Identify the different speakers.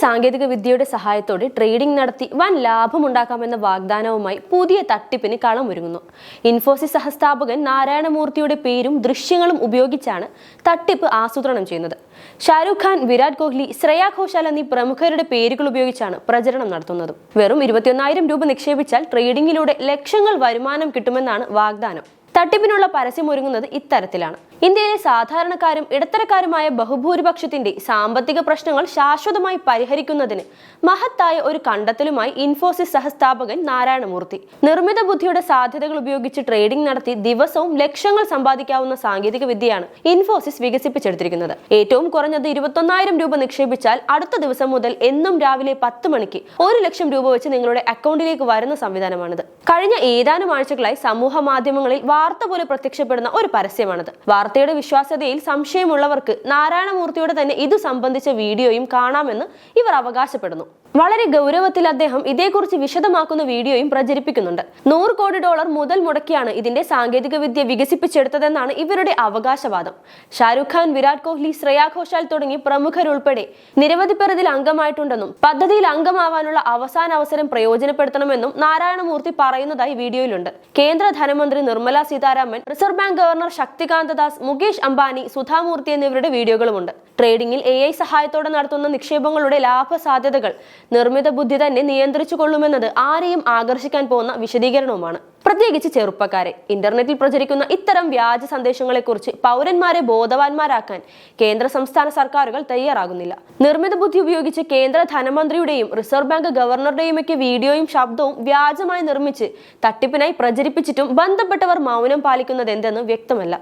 Speaker 1: സാങ്കേതിക വിദ്യയുടെ സഹായത്തോടെ ട്രേഡിംഗ് നടത്തി വൻ ലാഭമുണ്ടാക്കാമെന്ന വാഗ്ദാനവുമായി പുതിയ തട്ടിപ്പിന് കളമൊരുങ്ങുന്നു. ഇൻഫോസിസ് സഹസ്ഥാപകൻ നാരായണമൂർത്തിയുടെ പേരും ദൃശ്യങ്ങളും ഉപയോഗിച്ചാണ് തട്ടിപ്പ് ആസൂത്രണം ചെയ്യുന്നത്. ഷാരൂഖ് ഖാൻ വിരാട് കോഹ്ലി ശ്രേയ ഘോഷാൽ എന്നീ പ്രമുഖരുടെ പേരുകൾ ഉപയോഗിച്ചാണ് പ്രചരണം നടത്തുന്നത്. വെറും ഇരുപത്തിയൊന്നായിരം രൂപ നിക്ഷേപിച്ചാൽ ട്രേഡിംഗിലൂടെ ലക്ഷങ്ങൾ വരുമാനം കിട്ടുമെന്നാണ് വാഗ്ദാനം. തട്ടിപ്പിനുള്ള പരസ്യമൊരുങ്ങുന്നത് ഇത്തരത്തിലാണ്. ഇന്ത്യയിലെ സാധാരണക്കാരും ഇടത്തരക്കാരുമായ ബഹുഭൂരിപക്ഷത്തിന്റെ സാമ്പത്തിക പ്രശ്നങ്ങൾ ശാശ്വതമായി പരിഹരിക്കുന്നതിന് മഹത്തായ ഒരു കണ്ടെത്തലുമായി ഇൻഫോസിസ് സഹസ്ഥാപകൻ നാരായണമൂർത്തി. നിർമ്മിത ബുദ്ധിയുടെ സാധ്യതകൾ ഉപയോഗിച്ച് ട്രേഡിംഗ് നടത്തി ദിവസവും ലക്ഷങ്ങൾ സമ്പാദിക്കാവുന്ന സാങ്കേതിക വിദ്യയാണ് ഇൻഫോസിസ് വികസിപ്പിച്ചെടുത്തിരിക്കുന്നത്. ഏറ്റവും കുറഞ്ഞത് ഇരുപത്തൊന്നായിരം രൂപ നിക്ഷേപിച്ചാൽ അടുത്ത ദിവസം മുതൽ എന്നും രാവിലെ പത്ത് മണിക്ക് ഒരു ലക്ഷം രൂപ വെച്ച് നിങ്ങളുടെ അക്കൗണ്ടിലേക്ക് വരുന്ന സംവിധാനമാണിത്. കഴിഞ്ഞ ഏതാനും ആഴ്ചകളായി സമൂഹ മാധ്യമങ്ങളിൽ വാർത്ത പോലെ പ്രത്യക്ഷപ്പെടുന്ന ഒരു പരസ്യമാണിത്. വാർത്തയുടെ വിശ്വാസ്യതയിൽ സംശയമുള്ളവർക്ക് നാരായണമൂർത്തിയുടെ തന്നെ ഇതു സംബന്ധിച്ച വീഡിയോയും കാണാമെന്ന് ഇവർ അവകാശപ്പെടുന്നു. വളരെ ഗൗരവത്തിൽ അദ്ദേഹം ഇതേക്കുറിച്ച് വിശദമാക്കുന്ന വീഡിയോയും പ്രചരിപ്പിക്കുന്നുണ്ട്. നൂറ് കോടി ഡോളർ മുതൽ മുടക്കിയാണ് ഇതിന്റെ സാങ്കേതിക വിദ്യ വികസിപ്പിച്ചെടുത്തതെന്നാണ് ഇവരുടെ അവകാശവാദം. ഷാരൂഖ് ഖാൻ വിരാട് കോഹ്ലി ശ്രേയാ ഘോഷാൽ തുടങ്ങി പ്രമുഖരുൾപ്പെടെ നിരവധി പേർ ഇതിൽ അംഗമായിട്ടുണ്ടെന്നും പദ്ധതിയിൽ അംഗമാവാനുള്ള അവസാന അവസരം പ്രയോജനപ്പെടുത്തണമെന്നും നാരായണമൂർത്തി പറയുന്നതായി വീഡിയോയിലുണ്ട്. കേന്ദ്ര ധനമന്ത്രി Nirmala Sitharaman reserve bank governor Shaktikanta Das Mukesh Ambani Sudha Murthy എന്നിവരുടെ വീഡിയോകളുമുണ്ട്. ട്രേഡിംഗിൽ എ ഐ സഹായത്തോടെ നടത്തുന്ന നിക്ഷേപങ്ങളുടെ ലാഭ സാധ്യതകൾ നിർമ്മിത ബുദ്ധി തന്നെ നിയന്ത്രിച്ചു കൊള്ളുമെന്നത് ആരെയും ആകർഷിക്കാൻ പോകുന്ന വിശദീകരണവുമാണ്. പ്രത്യേകിച്ച് ചെറുപ്പക്കാരെ. ഇന്റർനെറ്റിൽ പ്രചരിക്കുന്ന ഇത്തരം വ്യാജ സന്ദേശങ്ങളെക്കുറിച്ച് പൗരന്മാരെ ബോധവാന്മാരാക്കാൻ കേന്ദ്ര സംസ്ഥാന സർക്കാരുകൾ തയ്യാറാകുന്നില്ല. നിർമ്മിത ബുദ്ധി ഉപയോഗിച്ച് കേന്ദ്ര ധനമന്ത്രിയുടെയും റിസർവ് ബാങ്ക് ഗവർണറുടെയും ഒക്കെ വീഡിയോയും ശബ്ദവും വ്യാജമായി നിർമ്മിച്ച് തട്ടിപ്പിനായി പ്രചരിപ്പിച്ചിട്ടും ബന്ധപ്പെട്ടവർ മൗനം പാലിക്കുന്നത് എന്തെന്ന് വ്യക്തമല്ല.